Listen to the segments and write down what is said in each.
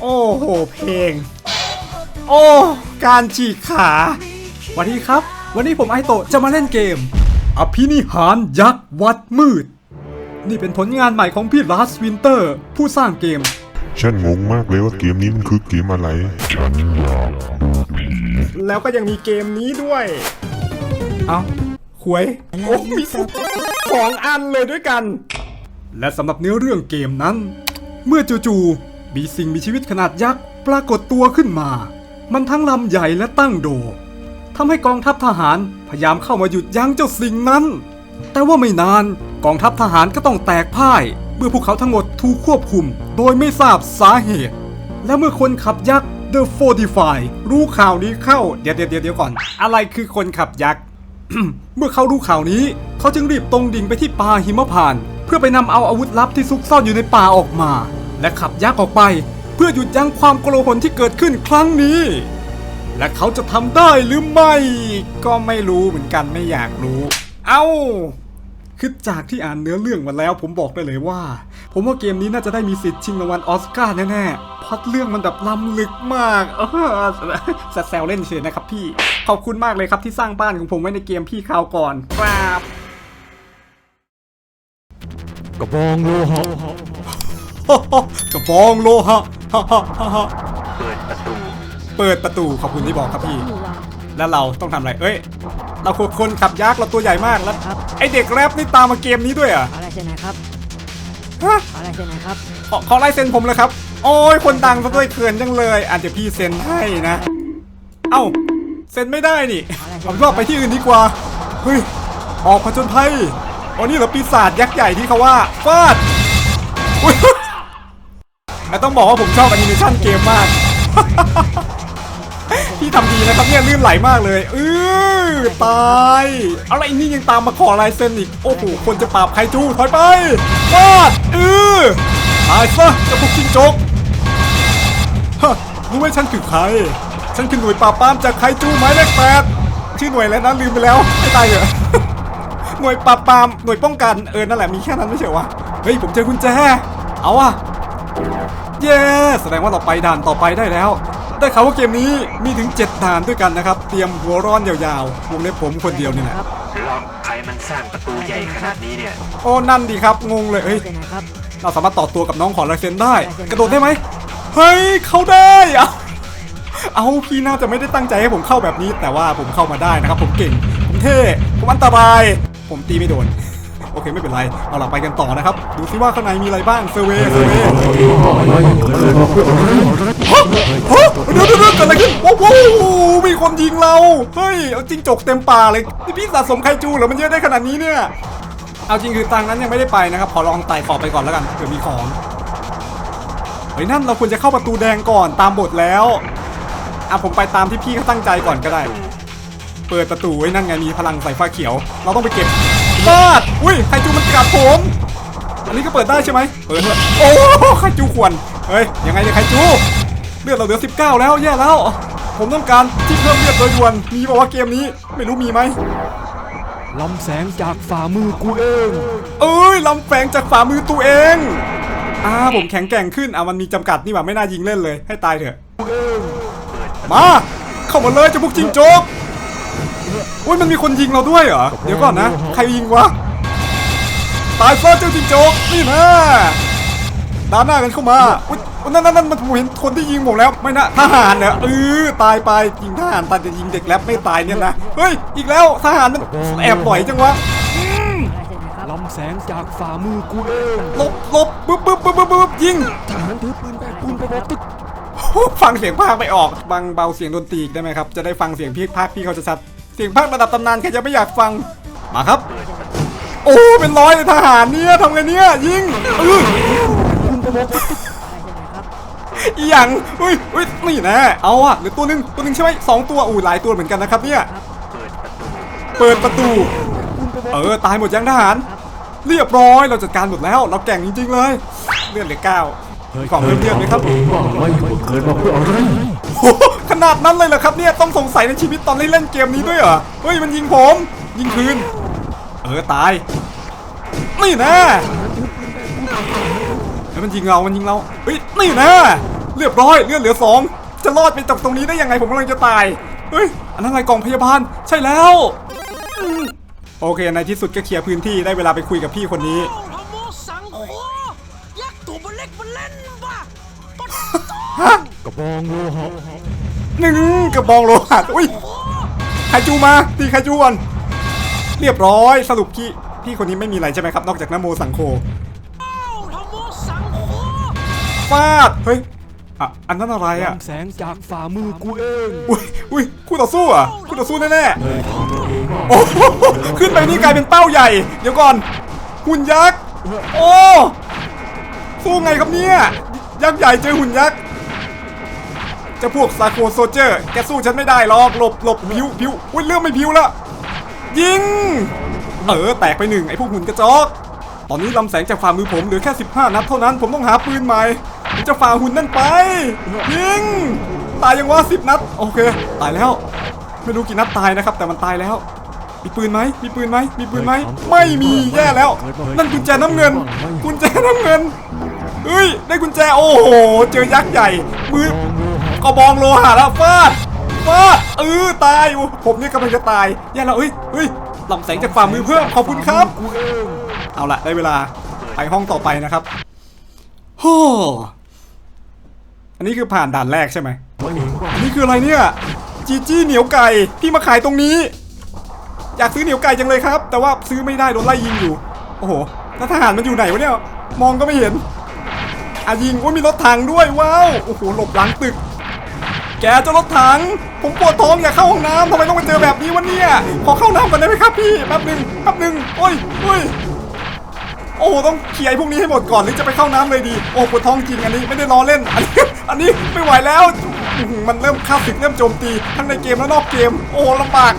โอ้โห เพลง โอ้ การฉีกขาสวัสดีครับ วันนี้ผมไอโตะจะมาเล่นเกม อภินิหารยักษ์วัดมืด นี่เป็นผลงานใหม่ของพี่ลาสวินเตอร์ ผู้สร้างเกม ฉันงงมากเลยว่าเกมนี้มันคือเกมอะไร แล้วก็ยังมีเกมนี้ด้วย เอาหวย โอ้ มีสองอันเลยด้วยกัน และสำหรับเนื้อเรื่องเกมนั้น เมื่อจู่ๆมีสิ่งมีชีวิตขนาดยักษ์ปรากฏตัวขึ้นมา มันทั้งลำใหญ่และตั้งโดทำให้กองทัพทหารพยายามเข้ามาหยุดยั้งเจ้าสิ่งนั้น แต่ว่าไม่นานกองทัพทหารก็ต้องแตกพ่าย เมื่อพวกเขาทั้งหมดถูกควบคุม โดยไม่ทราบสาเหตุ และเมื่อคนขับยักษ์ The Fortify รู้ข่าวนี้เข้าเดี๋ยวเดี๋ยวเดี๋ยวก่อน อะไรคือคนขับยักษ์เมื่อเขารู้ข่าวนี้ เขาจึงรีบตรงดิ่งไปที่ป่าหิมพานต์เพื่อไปนำเอาอาวุธลับที่ซุกซ่อนอยู่ในป่าออกมา และขับยักษ์ออกไป เพื่อหยุดยั้งความโกลาหลที่เกิดขึ้นครั้งนี้ และเขาจะทำได้หรือไม่ ก็ไม่รู้เหมือนกันไม่อยากรู้ เอ้าคือจากที่อ่านเนื้อเรื่องมาแล้ว ผมบอกได้เลยว่า ผมว่าเกมนี้น่าจะได้มีสิทธิ์ชิงรางวัลออสการ์แน่ๆเพราะเรื่องมันแบบล้ำลึกมากเออแซวเล่นเฉยนะครับพี่ ขอบคุณมากเลยครับที่สร้างบ้านของผมไว้ในเกมพี่คราวก่อน ครับกระบองโลหะ กระบองโลหะฮ่าฮ่าฮ่าฮ่าเปิดประตู เปิดประตูขอบคุณที่บอกครับพี่ แล้วเราต้องทำอะไร เอ้ย เราคือคนขับยักษ์เราตัวใหญ่มากแล้ว ครับไอเด็กแรปนี่ตามมาเกมนี้ด้วยเหรอะอะไรเซ็นไหนครับฮะอะไรเซ็นไหนครับขอขอลายเซ็นผมเลยครับ โอ้ยคนดังซะด้วยเขินจังเลยอาจจะพี่เซ็นให้นะ เอ้าเซ็นไม่ได้นี่เอาเป็นว่าไปที่อื่นดีกว่า เฮ้ย ออกผจญภัยอ๋อนี่เหรอปีศาจยักษ์ใหญ่ที่เขาว่าฟาดอุ๊ยแต้องบอกว่าผมชอบแอนิเมชันเกมมาก พี่ทำดีนะครับเนี่ยลื่นไหลมากเลยเออตายอะไรนี่ยังตามมาขอลายเซ็นอีก โอ้โห คนจะปราบไคจูถอยไปฟาดเออตายซะจะพวกจิงจกฮะรู้ไหมฉันคือใคร ฉันคือหน่วยปราบปรามจากไคจูหมายเลขแปดชื่อหน่วยแล้วนะลืมไปแล้วไม่ตายเหรอหน่วยปราบปรามหน่วยป้องกันเออนั่นแหละมีแค่นั้นไม่ใช่หรอวะเฮ้ยผมเจอกุญแจเอาอะ เย้ แสดงว่าเราไปด่านต่อไปได้แล้ว ได้ข่าวว่าเกมนี้มีถึง 7 ด่านด้วยกันนะครับ เตรียมหัวร้อนยาวๆ วงเล็บผมคนเดียวนี่แหละครับล็อกใครมันสร้างประตูใหญ่ขนาดนี้เนี่ย โอ้ นั่นดีครับ งงเลยเฮ้ยเซ็นไหนครับเราสามารถต่อตัวกับน้องขอลายเซ็นได้ กระโดดได้ไหม เฮ้ย เข้าได้เอาเอาพี่น่าจะไม่ได้ตั้งใจให้ผมเข้าแบบนี้ แต่ว่าผมเข้ามาได้นะครับ ผมเก่ง ผมเท่ ผมอันตราย ผมตีไม่โดน โอเคไม่เป็นไร เอาเราไปกันต่อนะครับ ดูซิว่าข้างในมีอะไรบ้างเซอร์เวย์เซอร์เวย์ฮะฮะเดี๋ยวเดี๋ยวเดี๋ยวเกิดอะไรขึ้นโอ้โหมีคนยิงเรา เฮ้ย เอาจิ้งจกเต็มป่าเลย นี่พี่สะสมไคจูเหรอมันเยอะได้ขนาดนี้เนี่ย เอาจริงคือตังค์นั้นยังไม่ได้ไปนะครับ ขอลองไต่ขอบไปก่อนแล้วกันเผื่อมีของ เฮ้ยนั่นเราควรจะเข้าประตูแดงก่อนตามบทแล้ว อะผมไปตามที่พี่เขาตั้งใจก่อนก็ได้ เปิดประตูไว้นั่นไงมีพลังใส่ฟ้าเขียว เราต้องไปเก็บ ฟาดอุ้ยไคจูมันกัดผม อันนี้ก็เปิดได้ใช่ไหมเปิดด้วยโอ้ไคจูขวนเฮ้ยยังไงเนี่ยไคจูเลือดเราเหลือ 19 แล้วแย่แล้ว ผมต้องการที่เพิ่มเลือดโดยด่วนมีบอกว่าเกมนี้ไม่รู้มีไหมลำแสงจากฝ่ามือกูเอง เอ้ยลำแฝงจากฝ่ามือตัวเองอ่าผมแข็งแกร่งขึ้นอะมันมีจำกัดนี่หว่าไม่น่ายิงเล่นเลย ให้ตายเถอะมา เข้ามาเลยเจ้าพวกจิงโจ๊ก อุ้ยมันมีคนยิงเราด้วยเหรอ เดี๋ยวก่อนนะ ใครยิงวะ ตายซะเจ้าจิงโจ๊กนี่นะด้านหน้ากันเข้ามา อุ้ยอุ๊ยนั่นนั่นนั่นมันผมเห็นคนที่ยิงผมแล้ว ไม่นะทหารเนี่ยเออตายไปยิงทหารตายจะยิงเด็กแรปไม่ตายเนี่ยนะ เฮ้ย อีกแล้วทหารมันแอบปล่อยจังวะอะไรเซ็นไหนครับลำแสงจากฝ่ามือกูเองหลบหลบปึ๊บปึ๊บปึ๊บปึ๊บปึ๊บยิงทหารถือปืนแบกปืนไปบอกตึกฟังเสียงภาคไม่ออก บังเบาเสียงดนตรีอีกได้ไหมครับ จะได้ฟังเสียงพี่ภาคพี่เขาจะชัด เสียงภาคระดับตำนานใครจะไม่อยากฟัง มาครับ โอ้ เป็นร้อยเลยทหารเนี่ยทำไงเนี่ย ยิงเออปืนไปบอกตึกอะไรเซ็นไหนครับอีหยังเฮ้ยเฮ้ยนี่แน่เอาอะเหรือตัวหนึ่งตัวหนึ่งใช่ไหมสองตัวอู้หลายตัวเหมือนกันนะครับเนี่ยเปิดประตูเปิดประตู เออ ตายหมดยังทหาร เรียบร้อยเราจัดการหมดแล้ว เราแก่งจริง ๆ เลย เลือดเหลือเก้าของเพิ่มเลือดไหมครับว่าไม่เกิดมาเพื่ออะไรโอ้โห ขนาดนั้นเลยเหรอครับเนี่ยต้องสงสัยในชีวิตตอนที่เล่นเกมนี้ด้วยเหรอเฮ้ยมันยิงผม ยิงคืน เออตายนี่แน่แล้วมันยิงเรา มันยิงเราเฮ้ยนี่นะเรียบร้อยเลือดเหลือสองจะรอดไปจากตรงนี้ได้ยังไงผมกำลังจะตายเฮ้ยอันนั้นอะไรกล่องพยาบาลใช่แล้วอืมโอเคในที่สุดก็เคลียร์พื้นที่ได้เวลาไปคุยกับพี่คนนี้ทำโมสังโฆยักษ์ตัวมันเล็กมันเล่นป่ะปะฮะกระบองโลหะ หนึ่งกระบองโลหะอุ้ยไคจูมาตีไคจูก่อนเรียบร้อยสรุปพี่พี่คนนี้ไม่มีอะไรใช่ไหมครับ นอกจากนโมสังโฆทำโมสังโฆฟาดเฮ้ยอะอันนั้นอะไรอะลำแสงจากฝ่ามือกูเองอุ้ยอุ้ยคู่ต่อสู้เหรอะคู่ต่อสู้แน่ๆเลยทำเองโอ้โหขึ้นไปนี่กลายเป็นเป้าใหญ่ เดี๋ยวก่อนหุ่นยักษ์โอ้สู้ไงครับเนี่ยยักษ์ใหญ่เจอหุ่นยักษ์เจะพวกซาโคโซเจอร์ แกสู้ฉันไม่ได้หรอก หลบหลบพิวพิวอุ้ยเรื่องไม่พิวล้วยิง เออ แตกไปหนึ่งไอ้พวกหุ่นกระจอก ตอนนี้ลำแสงจากฝ่ามือผมเหลือแค่ 15 นัดเท่านั้น ผมต้องหาปืนใหม่ผมจะฝ่าหุ่นนั่นไป ยิง ตายยังวะ10นัด โอเค ตายแล้ว ไม่รู้กี่นัดตายนะครับ แต่มันตายแล้ว มีปืนไหม มีปืนไหม มีปืนไหม ไม่มีแย่แล้ว นั่นกุญแจน้ำเงิน กุญแจน้ำเงินเฮ้ย ได้กุญแจ โอ้โห เจอยักษ์ใหญ่ มือ กระบองโลหะแล้วฟาดฟาดเออตายโอ้ผมนี่กำลังจะตายแย่แล้วเฮ้ยเฮ้ยลำแสงจากฝ่ามือเพิ่มขอบคุณครับกูเองเอาละได้เวลาไปห้องต่อไปนะครับโฮ้อันนี้คือผ่านด่านแรกใช่ไหมนว่คืออะไรเนี่ยจีจี้เหนียวไก่พี่มาขายตรงนี้ อยากซื้อเหนียวไก่จังเลยครับ แต่ว่าซื้อไม่ได้โดนไล่ยิงอยู่ โอ้โหแล้วทหารมันอยู่ไหนวะเนี่ยมองก็ไม่เห็นอายิงว่ามีรถถังด้วยว้าวโอ้โหหลบหลังตึก แกเจะรถถัง ผมปวดท้องอยากเข้าห้องน้ำทำไมต้องมาเจอแบบนี้วะเนี่ย ขอเข้าน้ำก่อนได้ไหมครับพี่ แป๊บหนึ่งแป๊บหนึ่งโอ้ยโอ้ยโอ้โหต้องเคลียร์ไอ้พวกนี้ให้หมดก่อนหรือจะไปเข้าน้ำเลยดี โอ้ปวดท้องจริงอันนี้ไม่ได้ล้อเล่น อันนี้ อันนี้ไม่ไหวแล้ว มันเริ่มข้าศึกเริ่มโจมตีทั้งในเกมและนอกเกม โอ้ลำบาก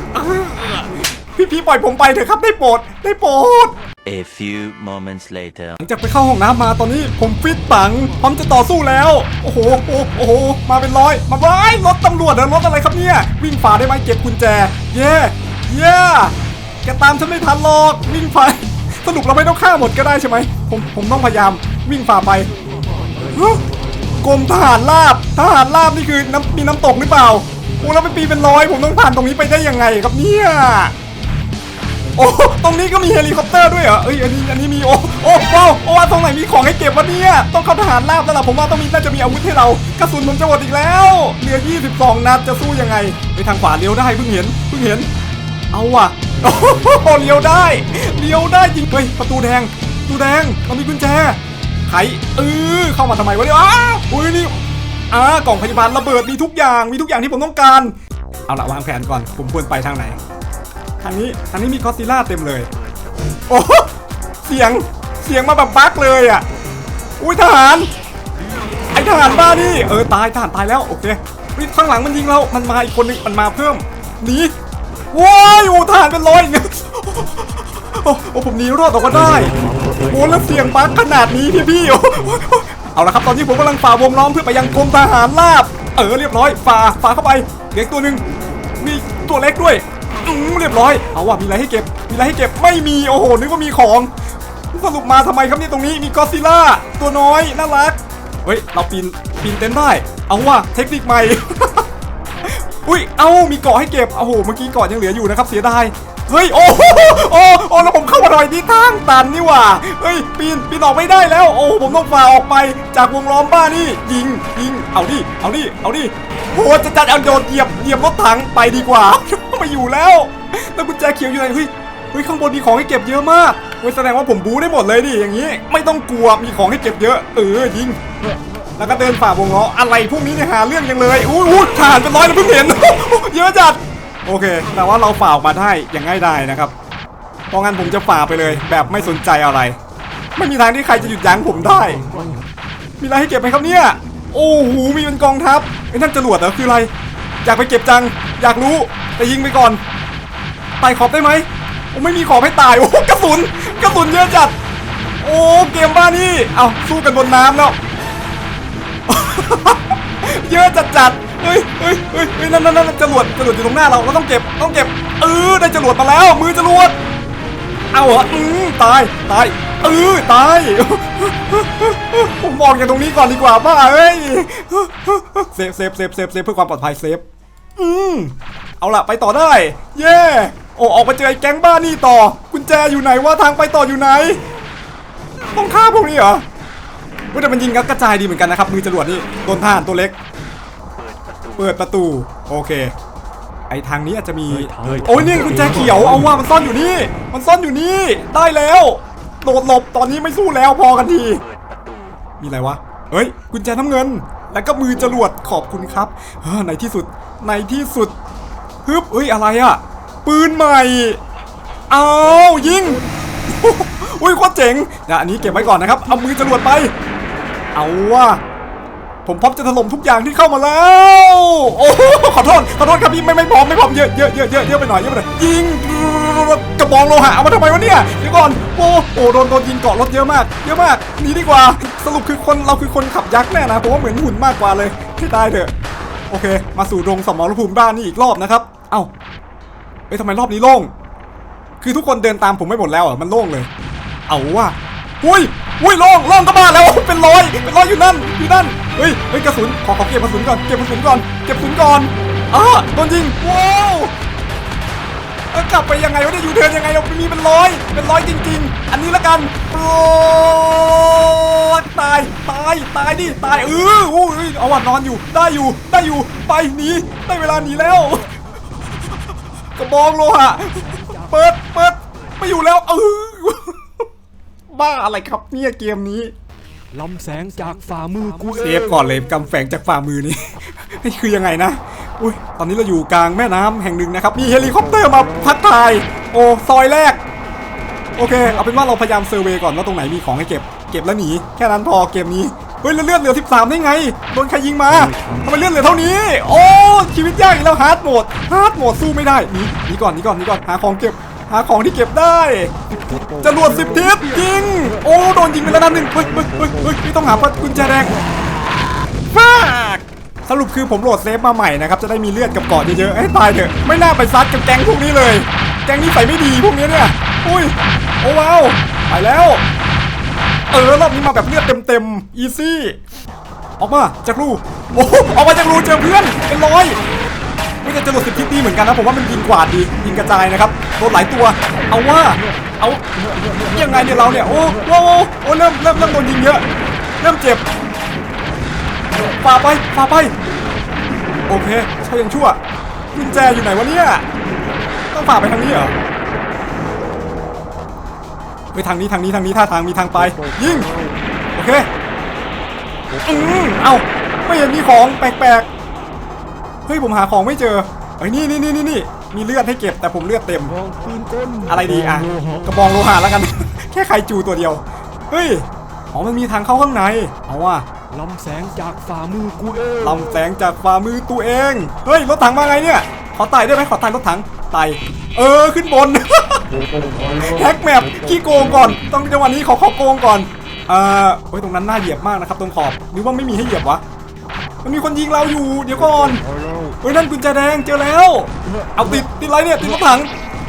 พี่พี่ปล่อยผมไปเถอะครับได้โปรดได้โปรด A few moments later. หลังจากไปเข้าห้องน้ำมาตอนนี้ผมฟิตปังพร้อมจะต่อสู้แล้ว โอ้โห โอ้โห มาเป็นร้อย มาว้ายรถตำรวจเหรอรถอะไรครับเนี่ย วิ่งฝ่าได้ไหมเก็บกุญแจ เย่เย่แกตามฉันไม่ทันหรอก วิ่งฝ่าสรุปเราไม่ต้องฆ่าหมดก็ได้ใช่ไหม ผม ผมต้องพยายามวิ่งฝ่าไปกรมทหารราบทหารราบนี่คือน้ำมีน้ำตกหรือเปล่าโอ้แล้วเป็นปีเป็นร้อย ผมต้องผ่านตรงนี้ไปได้ยังไงครับเนี่ย โอ้ตรงนี้ก็มีเฮลิคอปเตอร์ด้วยเหรอเอ้ยอันนี้อันนี้มีโอ้โอ้ว้าวโอ้ว่าตรงไหนมีของให้เก็บวะเนี่ยต้องเข้าทหารราบแล้วล่ะผมว่าต้องมีน่าจะมีอาวุธให้เรากระสุนผมจะหมดอีกแล้วเหลือ 22 นัดจะสู้ยังไงไปทางขวาเลี้ยวได้เพิ่งเห็นเพิ่งเห็น เอาว่ะโอ้โหเลี้ยวได้เลี้ยวได้จริงเฮ้ยประตูแดงประตูแดงเรามีกุญแจไขเออเข้ามาทำไมวะเนี่ยอ้าวอุ้ยนี่อ่ากล่องพยาบาลระเบิดมีทุกอย่างมีทุกอย่างที่ผมต้องการ เอาละวางแผนก่อนผมควรไปทางไหน ทางนี้ทางนี้มีคอสซิล่าเต็มเลย โอ้เสียงเสียงมาแบบบั๊กเลยอะ อุ้ยทหาร ไอทหารบ้านี่ เออตายทหารตายแล้วโอเคเฮ้ยข้างหลังมันยิงเรา มันมาอีกคนนึงมันมาเพิ่มหนีว้ายโอ้ทหารเป็นร้อยอย่างเงี้ยโอ้ผมหนีรอดออกมาได้โอ้แล้วเสียงบั๊กขนาดนี้พี่พี่เอาละครับตอนนี้ผมกำลังฝ่าวงล้อมเพื่อไปยังกรมทหารราบ เออเรียบร้อยฝ่าฝ่าเข้าไปเด็กตัวหนึ่งมีตัวเล็กด้วย เรียบร้อย เอาว่ะมีอะไรให้เก็บ มีอะไรให้เก็บ ไม่มี โอ้โห นึกว่ามีของ สรุปมาทำไมครับเนี่ยตรงนี้ มีกอซิล่า ตัวน้อย น่ารัก เฮ้ย เราปีน ปีนเต็นท์ได้ เอาว่ะ เทคนิคใหม่ อุ้ย เอ้า มีเกาะให้เก็บ โอ้โห เมื่อกี้เกาะยังเหลืออยู่นะครับ เสียดาย เฮ้ยโอ้โหโอ้โอ้แล้วผมเข้ามาหน่อยที่ทางตันนี่หว่าเฮ้ยปีนปีนออกไม่ได้แล้ว โอ้ผมต้องฝ่าออกไปจากวงล้อมบ้านนี่ยิงยิงเอาดิเอาดิเอาดิโหจะจัดเอาโดดเหยียบเหยียบรถถังไปดีกว่าไม่อยู่แล้ว แล้วกุญแจเขียวอยู่ไหนเฮ้ยเฮ้ยข้างบนมีของให้เก็บเยอะมากเฮ้ยแสดงว่าผมบู๊ได้หมดเลยดิอย่างนี้ ไม่ต้องกลัวมีของให้เก็บเยอะเออยิงแล้วก็เดินฝ่าวงล้ออะไรพวกนี้เนี่ยหาเรื่องยังเลยอุ้ยอุ้ยทหารเป็นร้อยแล้วเพิ่งเห็นเยอะจัด โอเค แต่ว่าเราฝ่าออกมาได้อย่างง่ายดายนะครับ เพราะงั้นผมจะฝ่าไปเลย แบบไม่สนใจอะไร ไม่มีทางที่ใครจะหยุดยั้งผมได้ มีอะไรให้เก็บไหมครับเนี่ย โอ้โห มีเป็นกองทัพไอ้นั่นจรวดเหรอคืออะไร อยากไปเก็บจัง อยากรู้ แต่ยิงไปก่อนไต่ขอบได้ไหมโอ้ไม่มีขอบให้ตาย โอ้กระสุน กระสุนเยอะจัด โอ้เกมบ้านี่ เอาสู้กันบนน้ำแล้ว เยอะจัดจัด เฮ้ยเฮ้ยเฮ้ยเฮ้ยนั่นนั่นนั่นจรวดจรวดอยู่ตรงหน้าเราเราต้องเก็บต้องเก็บเออได้จรวดมาแล้ว มือจรวดเอาเหรออืมตายตายเออตายผมมองอกจากตรงนี้ก่อนดีกว่าบ้าเอ้ยเซฟเซฟเซฟเซฟเซฟเพื่อความปลอดภัยเซฟอืมเอาล่ะไปต่อได้ เย่โอ้ออกมาเจอไอ้แก๊งบ้านี่ต่อ กุญแจอยู่ไหนว่าทางไปต่ออยู่ไหนต้องฆ่าพวกนี้เหรอว้ยแต่มันยิงกระจายดีเหมือนกันนะครับมือจรวดนี่โดนท่านตัวเล็ก เปิดประตูเปิดประตู โอเค ไอทางนี้อาจจะมีเฮ้ยโอ้ยนี่กุญแจเขียว เอาว่ามันซ่อนอยู่นี่ มันซ่อนอยู่นี่ ได้แล้ว โดดหลบ ตอนนี้ไม่สู้แล้วพอกันทีเปิดประตูมีอะไรวะ เฮ้ย กุญแจน้ำเงิน แล้วก็มือจรวด ขอบคุณครับเฮ้อในที่สุด ในที่สุด ฮึบเอ้ย อะไรอะปืนใหม่ เอายิงอุ้ยโคตรเจ๋งเดี๋ยวอันนี้เก็บไว้ก่อนนะครับ เอามือจรวดไป เอาว่ะ ผมพร้อมจะถล่มทุกอย่างที่เข้ามาแล้ว โอ้โหขอโทษขอโทษครับพี่ไม่ไม่พร้อมไม่พร้อมเยอะเยอะเยอะเยอะเยอะไปหน่อยเยอะไปหน่อยยิงกระบองโลหะเอามาทำไมวะเนี่ยเดี๋ยวก่อนโอ้โหโดนโดนยิงเกาะรถเยอะมาก เยอะมากหนีดีกว่าสรุปคือคนเราคือคนขับยักษ์แน่นะผมว่าเหมือนหุ่นมากกว่าเลยให้ตายเถอะโอเค มาสู่โรงสมรภูมิบ้านนี่อีกรอบนะครับ เอ้าเอ้ยทำไมรอบนี้โล่ง คือทุกคนเดินตามผมไม่หมดแล้วอะมันโล่งเลย เอาว่ะอุ้ย อุ้ยล่องล่องก็มาแล้วเป็นรอยเป็นรอยอยู่นั่นอยู่นั่นเฮ้ยเฮ้ยกระสุนขอขอเก็บกระสุนก่อนเก็บกระสุนก่อนเก็บกระสุนก่อนอ่าโดนยิงว้าวกลับไปยังไงวะเนี่ยอยู่เทิร์นยังไงเอามีเป็นร้อยเป็นร้อยจริง ๆ อันนี้ละกันปลักตายตายตายดิตายเออโอ้ยเอาว่ะนอนอยู่ได้อยู่ได้อยู่ไปหนีได้เวลาหนีแล้วกระบองโลหะเปิดเปิดไม่อยู่แล้วเออ บ้าอะไรครับเนี่ยเกมนี้ลำแสงจากฝ่ามือกูเซเองฟก่อนเลยกำแฝงจากฝ่ามือนี่ นี่คือยังไงนะ อุ้ยตอนนี้เราอยู่กลางแม่น้ำแห่งหนึ่งนะครับ มีเฮลิคอปเตอร์มาพักทาย โอ้ซอยแรก โอเค เอาเป็นว่าเราพยายามเซอร์เวย์ก่อนว่าตรงไหนมีของให้เก็บ เก็บแล้วหนี แค่นั้นพอเกมนี้ เฮ้ยแล้วเลือดเหลือ 13 ได้ไง โดนใครยิงมาทำไมเลือดเหลือเท่านี้ โอ้ชีวิตยากอีกแล้วฮาร์ดโหมด ฮาร์ดโหมดสู้ไม่ได้หนีหนีก่อนหนีก่อนหนีก่อน หาของเก็บ หาของที่เก็บได้จรวดสิบทิศยิง โอ้โดนยิงไปแล้วนัดหนึ่งเฮ้ยเฮ้ยเฮ้ยเฮ้ยไม่ต้องหากุญแจแดงฟากสรุปคือผมโหลดเซฟมาใหม่นะครับจะได้มีเลือดกับเกาะเยอะๆให้ตายเถอะไม่น่าไปซัดกับแก๊งพวกนี้เลยแก๊งนี้ใส่ไม่ดีพวกนี้เนี่ยอุ้ยโอ้ว้าวไปแล้วเออรอบนี้มาแบบเลือดเต็มๆอีซี่ออกมาจากรูโอ้โหออกมาจากรูเจอเพื่อนเป็นร้อย จะจรวดสิบทิศดีเหมือนกันนะผมว่ามันยิงกวาดดียิงกระจายนะครับโดนหลายตัว เอาว่าเอายังไงเนี่ยเราเนี่ยโอ้โหโอ้เริ่มเริ่มเริ่มโดนยิงเยอะ เริ่มเจ็บฝ่าไปฝ่าไป โอเคใช่ยังชั่วกุญแจอยู่ไหนวะเนี่ยต้องฝ่าไปทางนี้เหรอไปทางนี้ทางนี้ทางนี้ท่าทางมีทางไป ยิง โอเคอืมเอ้าไม่เห็นมีของแปลกๆ เฮ้ยผมหาของไม่เจอเฮ้ยนี่นี่นี่นี่นี่มีเลือดให้เก็บแต่ผมเลือดเต็มกองปืนก้นอะไรดีอะโโหกระบองโลหะแล้วกัน แค่ไคจูตัวเดียว เฮ้ยอ๋อมันมีทางเข้าข้างในเอาว่ะลำแสงจากฝ่ามือกูเองลำแสงจากฝ่ามือตัวเอง เฮ้ยรถถังมาไงเนี่ยขอไต่ได้ไหมขอไต่รถถังไต่เออขึ้นบนแฮกแมปขี้โกงก่อนต้องจังหวะนี้ขอขอโกงก่อนเอ่อเฮ้ยตรงนั้นน่าเหยียบมากนะครับตรงขอบหรือว่าไม่มีให้เหยียบวะ มันมีคนยิงเราอยู่ เดี๋ยวก่อนเฮ้ยนั่นกุญแจแดงเจอแล้ว เอาติดติดอะไรเนี่ยติดรถถัง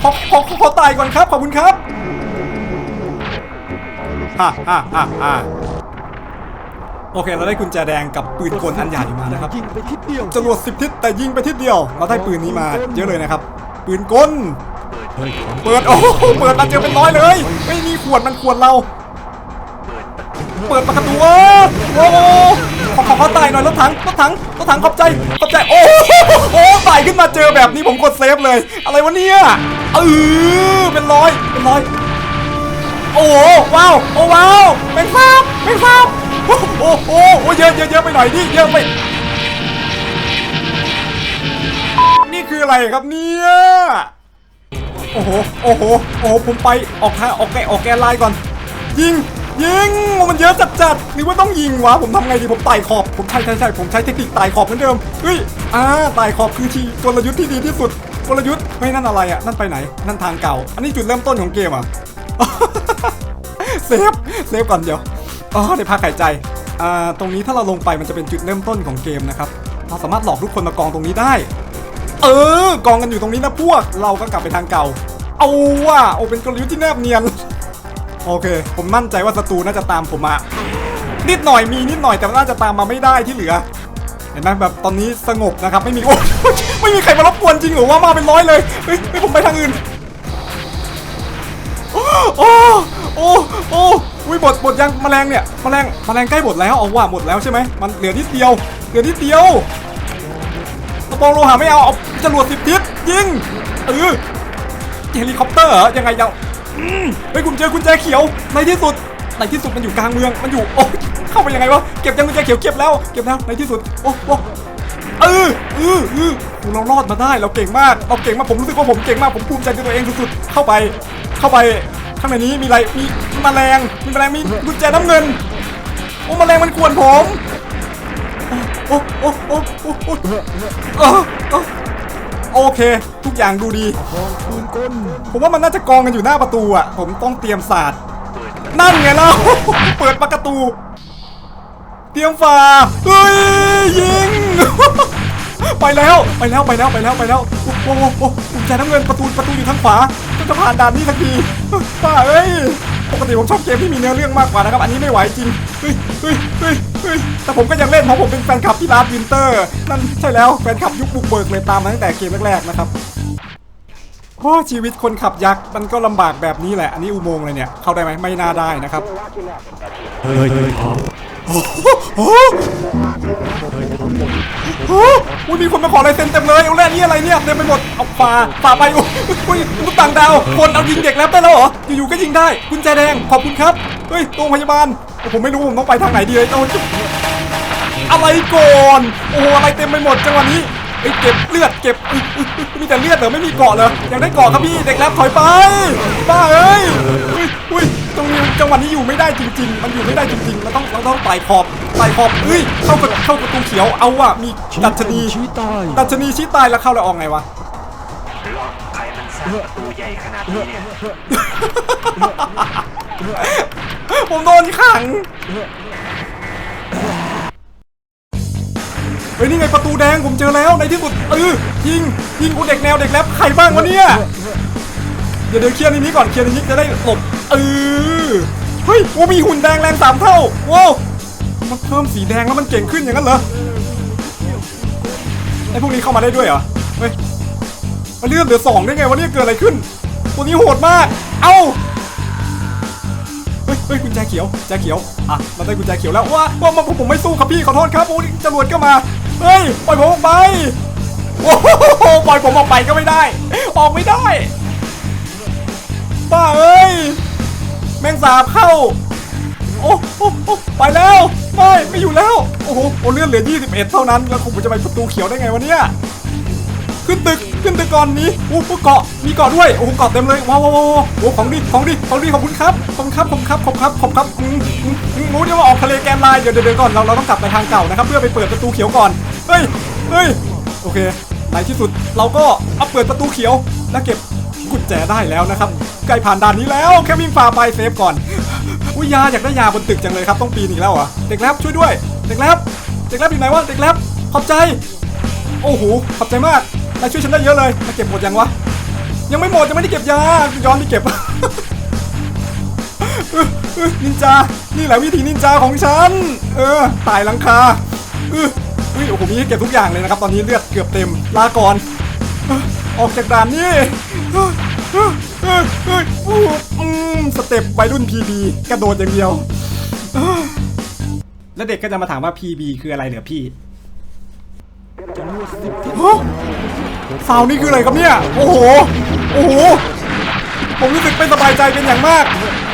ขอขอขอขอไต่ก่อนครับขอบคุณครับฮ่าฮ่าฮ่าฮ่าโอเคเราได้กุญแจแดงกับปืนกลอันใหญ่มานะครับยิงไปทิศเดียวจรวดสิบทิศแต่ยิงไปทิศเดียวเราได้ปืนนี้มาเยอะเลยนะครับ ปืนกลเฮ้ยของเปิดโอ้โหเปิดมาเจอเป็นร้อยเลย ไม่มีขวดมันขวดเรา เปิดประตูเออโอ้โห ขอขอขอตายหน่อยรถถังรถถังรถถังขอบใจขอบใจโอ้โหโอ้ตายขึ้นมาเจอแบบนี้ผมกดเซฟเลย อะไรวะเนี่ยเออเป็นร้อยเป็นร้อยโอ้โหว้าวโอ้ว้าวเป็นฟาบเป็นฟาบโอ้โหโอ้โหเยอะเยอะเยอะไปหน่อยดิเยอะไปนี่คืออะไรครับเนี่ยโอ้โหโอ้โหโอ้โหผมไปออกทางออกแกออกแกไลน์ก่อนยิง ยิงมันเยอะจัดจัดๆหรือว่าต้องยิงวะผมทำไงดีผมไต่ขอบผมใช่ใช่ใช่ผมใช้เทคนิคไต่ขอบเหมือนเดิมเฮ้ยอ่าไต่ขอบคือทีกลยุทธ์ที่ดีที่สุดกลยุทธ์ไม่นั่นอะไรอะนั่นไปไหน นั่นทางเก่า อันนี้จุดเริ่มต้นของเกมอะเซฟเซฟก่อนเดี๋ยวอ๋อได้พักหายใจอ่าตรงนี้ถ้าเราลงไปมันจะเป็นจุดเริ่มต้นของเกมนะครับเราสามารถหลอกทุกคนมากองตรงนี้ได้ เออกองกันอยู่ตรงนี้นะพวก เราก็กลับไปทางเก่า เอาว่ะโอเป็นกลยุทธ์ที่แนบเนียน โอเค ผมมั่นใจว่าศัตรูน่าจะตามผมมา นิดหน่อยมีนิดหน่อยแต่น่าจะตามมาไม่ได้ที่เหลือ เห็นไหมแบบตอนนี้สงบนะครับ ไม่มีโอ้ไม่มีใครมารบกวนจริงหรือว่ามาเป็นร้อยเลยเฮ้ยผมไปทางอื่นโอ้โอ้โอ้โอ้อุ้ยหมดหมดยังแมลงเนี่ยแมลงแมลงใกล้หมดแล้วเอาว่าหมดแล้วใช่ไหมมันเหลือนิดเดียวเหลือนิดเดียวกระบองโลหะไม่เอาเอาจรวดสิบทิศยิงเออเฮลิคอปเตอร์เหรอยังไงยัง เฮ้ยกุญแจกุญแจเขียวในที่สุดในที่สุดมันอยู่กลางเมืองมันอยู่โอ้เข้าไปยังไงวะเก็บยังกุญแจเขียวเก็บแล้วเก็บแล้วในที่สุดโอ้โอ้เออเออเออเรารอดมาได้เราเก่งมากเราเก่งมากผมรู้สึกว่าผมเก่งมากผมภูมิใจในตัวเองสุดๆเข้าไป เข้าไปข้างในนี้มีอะไรมีแมลงมีแมลงมีกุญแจน้ำเงินโอ้แมลงมันกวนผมโอ้โอ้โอ้โอ้โอ้ โอ้โอ้โอเค ทุกอย่างดูดีปืนก้นผมว่ามันน่าจะกองกันอยู่หน้าประตูอะ ผมต้องเตรียมศาสตร์นั่นไงเรา เปิดประตู เตรียมฝ่าเฮ้ยยิง ไปแล้วไปแล้วไปแล้วไปแล้วไปแล้วโอ้โหโอ้โหโอ้โหกุญแจน้ำเงินประตูประตูอยู่ทางขวาต้องจะผ่านด่านนี้สักทีป้าเอ้ย ปกติผมชอบเกมที่มีเนื้อเรื่องมากกว่านะครับ อันนี้ไม่ไหวจริง เฮ้ยเฮ้ยเฮ้ยเฮ้ยแต่ผมก็ยังเล่นเพราะผมเป็นแฟนคลับที่ลาดวินเตอร์ นั่นใช่แล้วแฟนคลับยุคบุกเบิกเลยตามมาตั้งแต่เกมแรกๆนะครับโอ้ชีวิตคนขับยักษ์มันก็ลำบากแบบนี้แหละ อันนี้อุโมงค์เลยเนี่ย เข้าได้ไหมไม่น่าได้นะครับ เฮ้ยเฮ้ยโอ้โห โอ้โหมีคนมาขอลายเซ็นเต็มเลยเอาแร่นี่อะไรเนี่ยเต็มไปหมดเอาฝ่าฝ่าไปโอ้โหลูกต่างดาวคนเอายิงเด็กแล้วได้แล้วเหรออยู่ๆก็ยิงได้กุญแจแดงขอบคุณครับเฮ้ยโรงพยาบาลโอ้ผมไม่รู้ผมต้องไปทางไหนดีเลยโอ้ยอะไรก่อนโอ้โหอะไรเต็มไปหมดจังหวะนี้เอ้เก็บเลือดเก็บมีแต่เลือดเหรอไม่มีเกาะเหรออยากได้เกาะครับพี่เด็กแล้วถอยไปบ้าเอ้ยอุ้ยตรงนี้จังหวะนี้อยู่ไม่ได้จริง ๆ มันอยู่ไม่ได้จริงๆเราต้องเราต้องไต่ขอบ ไต่ขอบเฮ้ยเข้ากับเข้าประตูเขียวเอาว่ะมีดัชนีชี้ตายดัชนีชี้ตายแล้วเข้าแล้วออกไงวะผมโดนขังเฮ้ยนี่ไงประตูแดงผมเจอแล้วในที่สุดเออยิงยิงกูเด็กแนวเด็กแรปใครบ้างวะเนี่ยเดี๋ยวเดี๋ยวเคลียร์ในนี้ก่อนเคลียร์ในนี้จะได้หลบเออเฮ้ยกูมีหุ่นแดงแรงสามเท่าว้าว มันเพิ่มสีแดงแล้วมันเก่งขึ้นอย่างนั้นเหรอไอ้พวกนี้เข้ามาได้ด้วยเหรอเฮ้ยมันเลื่อนเหลือสองได้ไงวะเนี่ยเกิดอะไรขึ้นตัวนี้โหดมาก เอ้าเฮ้ยเฮ้ยกุญแจเขียวแจเขียวอะเราได้กุญแจเขียวแล้วว้าว่ามาผมไม่สู้ครับพี่ขอโทษครับโอ้ยจรวดก็มาเฮ้ยปล่อยผมออกไปโอ้โหปล่อยผมออกไปก็ไม่ได้ ออกไม่ได้บ้าเอ้ยแมงสาบเข้า โอ้โอ้โอ้ไปแล้ว ไม่ไม่อยู่แล้ว โอ้โหโอเลื่อนเหลือ 21 เท่านั้น แล้วผมจะไปประตูเขียวได้ไงวะเนี่ยขึ้นตึกขึ้นตึกก่อนนี้โอ้โหเกาะมีเกาะด้วยโอ้โหเกาะเต็มเลยว้าวว้าวโอ้ของดีของดีของดีขอบคุณครับขอบคุณครับขอบคุณครับขอบคุณครับขอบคุณครับอืมอืมอืมรู้เดี๋ยว่าออกทะเลแกนไลน์เดี๋ยวเดี๋ยวเดี๋ยวก่อนเราเราต้องกลับไปทางเก่านะครับ เพื่อไปเปิดประตูเขียวก่อนเฮ้ยเฮ้ยโอเคในที่สุดเราก็เอาเปิดประตูเขียวแล้วเก็บกุญแจได้แล้วนะครับใกล้ผ่านด่านนี้แล้วแค่วิ่งฝ่าไปเซฟก่อน อุ้ยยาอยากได้ยาบนตึกจังเลยครับต้องปีนอีกแล้วเหรอเด็กแรปช่วยด้วย เด็กแรปเด็กแรปอยู่ไหนวะเด็กแรปขอบใจ โอ้โหขอบใจมากนายช่วยฉันได้เยอะเลยมาเก็บหมดยังวะยังไม่หมดยังไม่ได้เก็บยาย้อนไปเก็บนินจา นี่แหละวิธีนินจาของฉัน เออตายหลังคาเออเฮ้ยโอ้โหมีให้เก็บทุกอย่างเลยนะครับ ตอนนี้เลือดเกือบเต็มลาก่อนออออกจากด่านนี้ สเต็ปวัยรุ่น PB กระโดดอย่างเดียว แล้วเด็กก็จะมาถามว่า PB คืออะไรเหรอพี่ฮะซาวนี่คืออะไรครับเนี่ย โอ้โห โอ้โห ผมรู้สึกไม่สบายใจเป็นอย่างมาก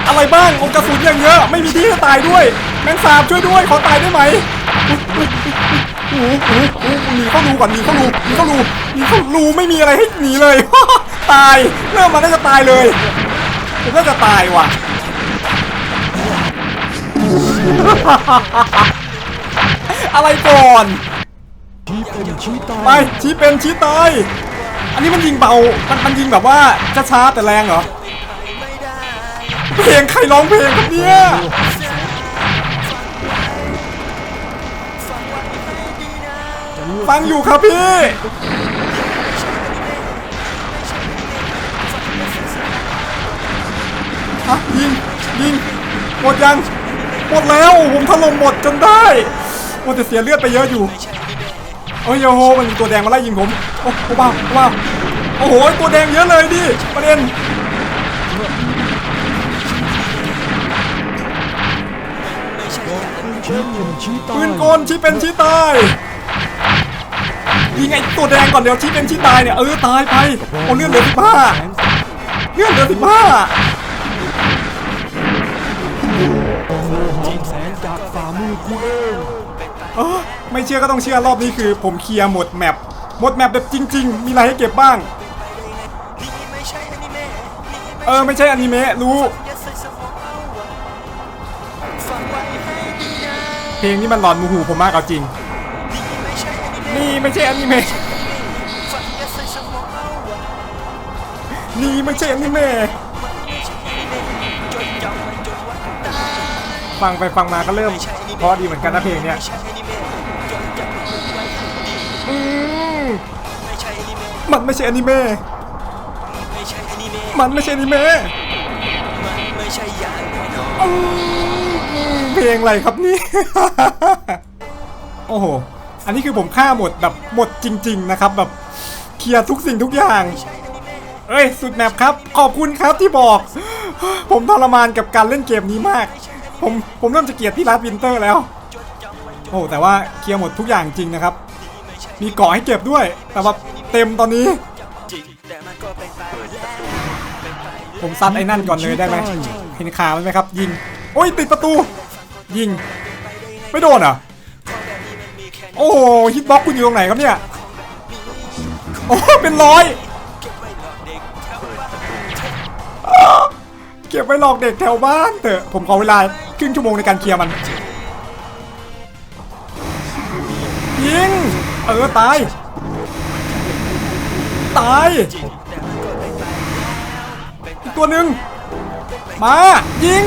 อะไรบ้างองกระสุนอย่างเยอะ ไม่มีที่จะตายด้วย แมงสาบช่วยด้วย ขอตายได้ไหมโอ้โหหนีเข้ารูก่อนหนีเข้ารูหนีเข้ารูหนีเข้ารูไม่มีอะไรให้หนีเลย ตาย เริ่มมาน่าจะตายเลย ผมน่าจะตายว่ะ อะไรก่อน ชี้เป็นชี้ตายไปชี้เป็นชี้ตาย อันนี้มันยิงเบา มันมันยิงแบบว่าช้าแต่แรงเหรอ เพลงใครร้องเพลงครับเนี่ยฟังอยู่ครับพี่ ฮะยิงยิงหมดยังหมดแล้วผมถล่มหมดจนได้ว่าจะเสียเลือดไปเยอะอยู่โอ้ยโอ้โหมันตัวแดงมาไล่ยิงผมโอ้โหบ้าบ้าโอ้โหตัวแดงเยอะเลยดิประเด็นปืนกลชี้เป็นชี้ตายยิงไอ้ตัวแดงก่อนเดี๋ยวชี้เป็นชี้ตายเนี่ยเออตายไปโอ้เลือดเหลือสิบห้าเลือดเหลือสิบห้าือกูเองเออไม่เชื่อก็ต้องเชื่อรอบนี้คือ ผมเคลียร์หมดแมปหมดแมปแบบจริง ๆ มีอะไรให้เก็บบ้าง เออไม่ใช่อนิเมะรู้เอาอะฟังไว้ให้ดีนะเพลงนี้มันหลอนมูหูผมมากเอาจริง นี่ไม่ใช่อนิเมะนี่ไม่ใช่อนิเมะ ฟังไปฟังมาก็เริ่มเพราะดีเหมือนกันนะเพลงเนี้ยไม่ใช่อนิเมะจดจำมันจนวันตายอืมไม่ใช่อนิเมะมันไม่ใช่อนิเมะไม่ใช่อนิเมะมันไม่ใช่อนิเมะมันไม่ใช่ยานแน่นอนอืมเพลงอะไรครับนี่ โอ้โห อันนี้คือผมฆ่าหมดแบบหมดจริง ๆ นะครับ แบบเคลียร์ทุกสิ่งทุกอย่าง เอ้ย สุดแมปครับ ขอบคุณครับที่บอก ผมทรมานกับการเล่นเกมนี้มาก ผมผมเริ่มจะเกลียดพี่รัฐวินเตอร์แล้ว โอ้แต่ว่าเคลียร์หมดทุกอย่างจริงนะครับ มีเกาะให้เก็บด้วย แต่ว่าเต็มตอนนี้ ผมซัดไอ้นั่นก่อนเลยได้ไหมเห็นขามันไหมครับ ยิง โอ้ยติดประตู ยิง ไม่โดนอะโอ้ฮิตบ็อกคุณอยู่ตรงไหนครับเนี่ย โอ้เป็นร้อย ก็บไว้หลอกเด็กแถวบ้านเถอะ ผมขอเวลาครึ่งชั่วโมงในการเคลียร์มัน ยิง เออ ตาย ตายอีกตัวหนึ่งมา ยิง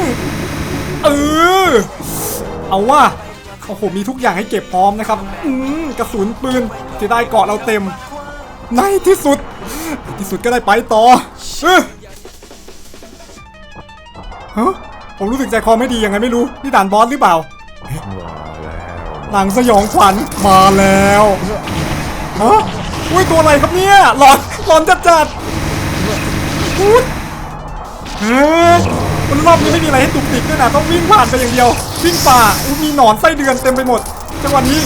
เออ เอาว่าโอ้โห มีทุกอย่างให้เก็บพร้อมนะครับอืมกระสุนปืนจะได้เกาะเราเต็ม ในที่สุด ที่สุดก็ได้ไปต่ออ ฮะผมรู้สึกใจคอไม่ดียังไงไม่รู้ นี่ด่านบอสหรือเปล่าหนังสยองขวัญมาแล้วฮะอุ้ยตัวอะไรครับเนี่ยหลอนหลอนจัดจัดๆอุ๊ยเฮ้ยมันรอบนี้ไม่มีอะไรให้ตุกติกด้วยนะต้องวิ่งผ่านไปอย่างเดียววิ่งป่าอุ๊ยมีหนอนไส้เดือนเต็มไปหมดจังหวะนี้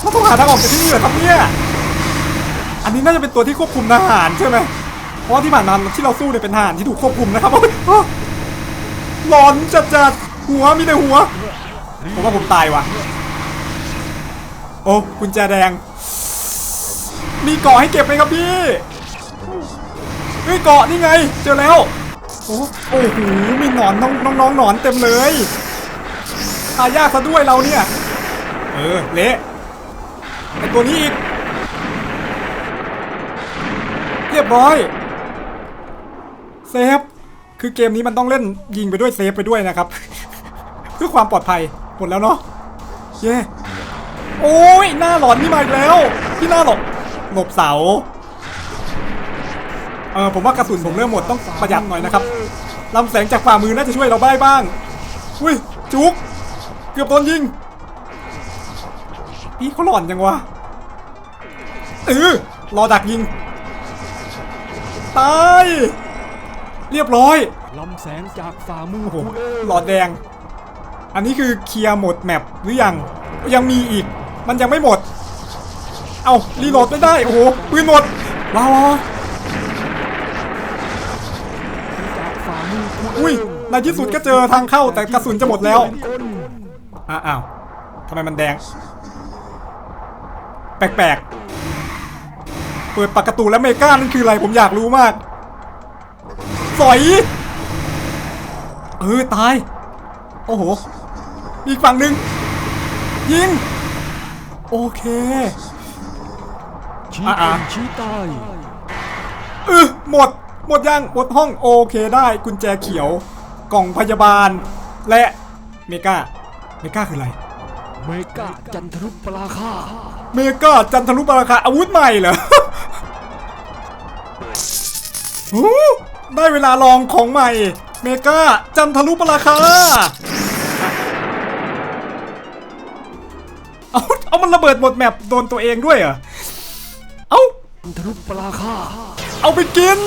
เราต้องหาทางออกจากที่นี่เหรอครับเนี่ยอันนี้น่าจะเป็นตัวที่ควบคุมทหารใช่ไหมเพราะว่าที่ผ่านมาที่เราสู้เนี่ยเป็นทหารที่ถูกควบคุมนะครับโอ๊ยอ้าว หลอนจัดจัดๆหัวมีแต่หัว ผมว่าผมตายว่ะ โอ้กุญแจแดง มีเกาะให้เก็บไหมครับพี่เฮ้ยเกาะนี่ไง เจอแล้ว โอ้โอ้โหมีหนอนน้องน้องน้องหนอนเต็มเลยตายยากซะด้วยเราเนี่ย เออ เละไอตัวนี้อีก เรียบร้อยเซฟ คือเกมนี้มันต้องเล่นยิงไปด้วยเซฟไปด้วยนะครับ เพื่อความปลอดภัยหมดแล้วเนาะเย้โอ้ยหน้าหลอนนี่มาอีกแล้วพี่หน้าหลบหลบเสาเออผมว่ากระสุนผมเริ่มหมดต้องประหยัดหน่อยนะครับลำแสงจากฝ่ามือน่าจะช่วยเราได้บ้างอุ้ยจุกเกือบโดนยิงพี่เขาหลอนจังวะเออรอดักยิงตาย เรียบร้อยลำแสงจากฝ่ามือโอ้โหกูเองหลอดแดง อันนี้คือเคลียร์หมดแมปหรือยัง ยังมีอีก มันยังไม่หมด เอารีโหลดไม่ได้ โอ้โหปืนหมดว้าวจากฝ่ามือกูเองอุ้ยในที่สุดก็เจอทางเข้าแต่กระสุนจะหมดแล้ว อ้าวอ้าวทำไมมันแดง แปลกๆ เปิดปากการะตูนแล้วเมก้านั่นคืออะไรผมอยากรู้มาก สอยเออตาย โอ้โหมีอีกฝั่งหนึ่งยิง โอเคชี้อะเป็อะนชี้ตายเออหมด หมดยัง หมดห้องโอเคได้กุญแจเขียว กล่องพยาบาล และเมกาเมกาคืออะไร เมกาจันทรุปราคา เมกาจันทรุปราคาอาวุธใหม่เหรอหู ได้เวลาลองของใหม่ เมกาจันทรุปราคา เอาเอามันระเบิดหมดแมปโดนตัวเองด้วยเหรอ เอาจันทรุปราคา เอาไปกิน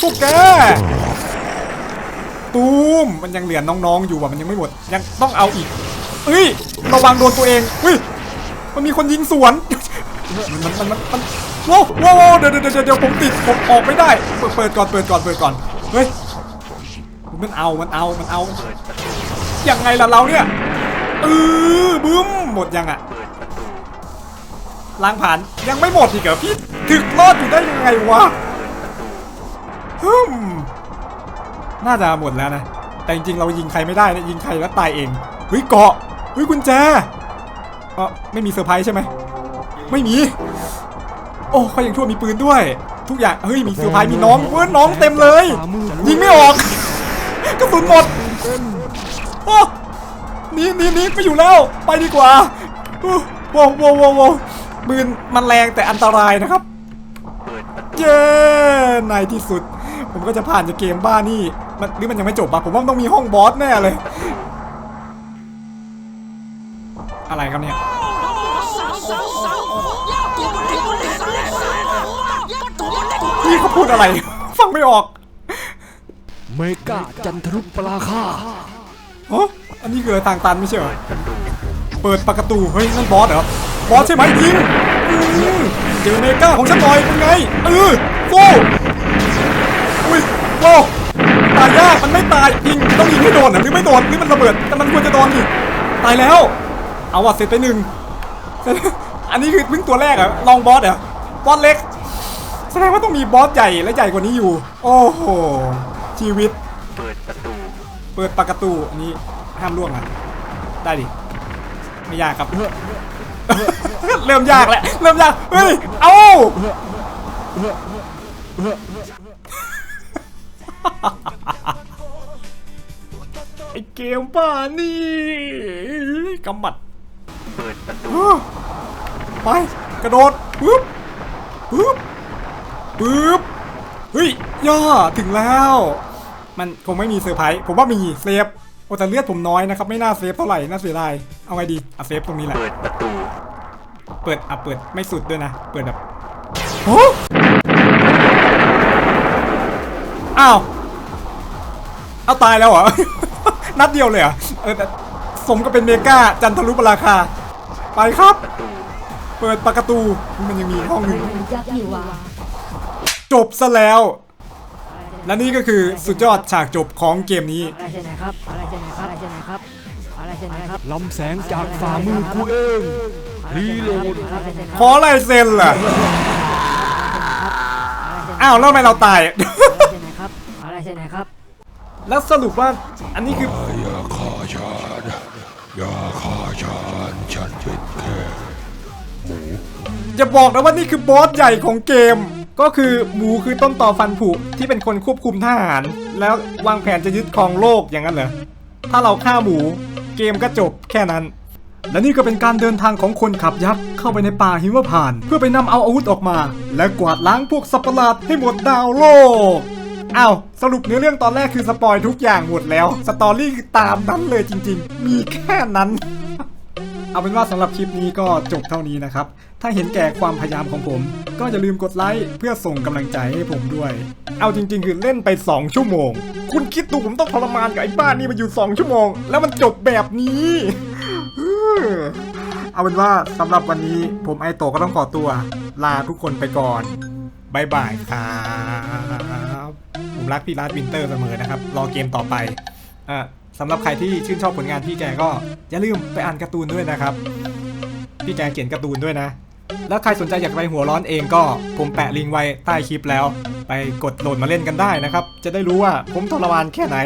พวกแกตูมมันยังเหลือน้องๆอยู่ว่ะมันยังไม่หมด ยังต้องเอาอีกเฮ้ยระวังโดนตัวเองเฮ้ยมันมีคนยิงสวน มันมันมันมัน ว้วโว้วโว้วเดี๋ยวเดี๋ยวเดี๋ยวเดี๋ยวผมติดผมออกไม่ได้เปิดเปิดก่อนเปิดก่อนเปิดก่อนเฮ้ยมันเอามันเอามันเอายังไงล่ะเราเนี่ยเออบึ้มหมดยังอะล้างผ่านยังไม่หมดอีกเหรอพี่ถึกรอดอยู่ได้ยังไงวะฮึมน่าจะหมดแล้วนะ แต่จริงๆเรายิงใครไม่ได้นะยิงใครแล้วตายเองเฮ้ยเกาะเฮ้ยกุญแจเออไม่มีเซอร์ไพรส์ใช่ไหมไม่มี โอ้เขายังชั่วมีปืนด้วย ทุกอย่างเฮ้ยมีเซอร์ไพรส์มีน้องเว้ยน้องเต็มเลย ยิงไม่ออกกระสุนหมดโอ้หนีหนีหนีไปอยู่แล้ว ไปดีกว่าโอ้โว้โว้โว้โว้ปืนมันแรงแต่อันตรายนะครับเย้ในที่สุด ผมก็จะผ่านจากเกมบ้านี่มันหรือมันยังไม่จบปะผมว่ามันต้องมีห้องบอสแน่เลย อะไรครับเนี่ย พี่เขาพูดอะไร ฟังไม่ออกเมกาจันทรุปลาค่าฮะอันนี้คืออะไรทางตันไม่ใช่เหรอเปิดประตูเฮ้ยนั่นบอสเหรอบอสใช่ไหมยิงอืมเจอเมกาของฉันหน่อยเป็นไงเออโก้อุ้ยโก้ตายยากมันไม่ตายยิงต้องยิงให้โดนเหรอหรือไม่โดนหรือมันระเบิดแต่มันควรจะโดนดิตายแล้ว เอาว่ะเสร็จไปหนึ่งอันนี้คือเพิ่งตัวแรกเหรอะลองบอสเหรอบอสเล็กแส ดงว่าต้องมีบอสใหญ่และใหญ่กว่านี้อยู่ โอ้โห ชีวิต เปิดประตู เปิดปากกระตูอันนี้ห้ามล่วงอะ ได้ดิ ไม่ยากครับ เริ่มยากแล้ว เริ่มยาก เฮ้ย เอ้าไอเกมบ้านี่กำบัด เปิดประตู ไป กระโดดปึ๊บปึ๊บ ปึ๊บเฮ้ยย่าถึงแล้ว มันคงไม่มีเซอร์ไพรส์ผมว่ามีเซฟโอ้แต่เลือดผมน้อยนะครับ ไม่น่าเซฟเท่าไหร่น่าเสียดายเอาไงดีอะเซฟตรงนี้แหละ เปิดประตู เปิดอะเปิดไม่สุดด้วยนะ เปิดแบบโอ้อ้าวเอาตายแล้วเหรอ นัดเดียวเลยเหรอเออแต่สมก็เป็นเมกาจันทรุปราคา ไปครับประตูเปิดประตูมันยังมีห้องหนึ่ง ยักษ์นี่หว่า จบซะแล้ว และนี่ก็คือสุดยอดฉากจบของเกมนี้ อะไรใช่ไหมครับ อะไรใช่ไหมครับ อะไรใช่ไหมครับ อะไรใช่ไหมครับลำแสงจากฝ่ามือกูเองรีโหลดอะไรใช่ไหมขอลายเซ็นล่ะ อ้าวแล้วทำไมเราตายใช่ไหมครับ อะไรใช่ไหมครับ แล้วสรุปว่าอันนี้คืออย่าฆ่าฉันอย่าฆ่าฉันฉันเป็นแค่ จะบอกนะว่านี่คือบอสใหญ่ของเกม ก็คือหมูคือต้นต่อฟันผุที่เป็นคนควบคุมทหาร แล้ววางแผนจะยึดครองโลกอย่างนั้นเหรอถ้าเราฆ่าหมูเกมก็จบแค่นั้น และนี่ก็เป็นการเดินทางของคนขับยักษ์เข้าไปในป่าหิมพานเพื่อไปนำเอาอาวุธออกมา และกวาดล้างพวกสัตว์ประหลาดให้หมดดาวโลกอ้าวสรุปเนื้อเรื่องตอนแรกคือสปอยทุกอย่างหมดแล้ว สตอรี่ตามนั้นเลยจริง ๆ มีแค่นั้น เอาเป็นว่าสำหรับคลิปนี้ก็จบเท่านี้นะครับ ถ้าเห็นแก่ความพยายามของผม ก็อย่าลืมกดไลค์เพื่อส่งกำลังใจให้ผมด้วย เอาจริง ๆ คือเล่นไป 2 ชั่วโมง คุณคิดดูผมต้องทรมานกับไอ้บ้านนี่มาอยู่ 2 ชั่วโมง แล้วมันจบแบบนี้เอาเป็นว่าสำหรับวันนี้ผมไอโตะก็ต้องขอตัว ลาทุกคนไปก่อนบายบายครับผมรักพี่รัฐวินเตอร์เสมอนะครับ รอเกมต่อไปอะ สำหรับใครที่ชื่นชอบผลงานพี่แกก็อย่าลืมไปอ่านการ์ตูนด้วยนะครับ พี่แกเขียนการ์ตูนด้วยนะ แล้วใครสนใจอยากไปหัวร้อนเองก็ผมแปะลิงก์ไว้ใต้คลิปแล้ว ไปกดโหลดมาเล่นกันได้นะครับ จะได้รู้ว่าผมทรมานแค่ไหน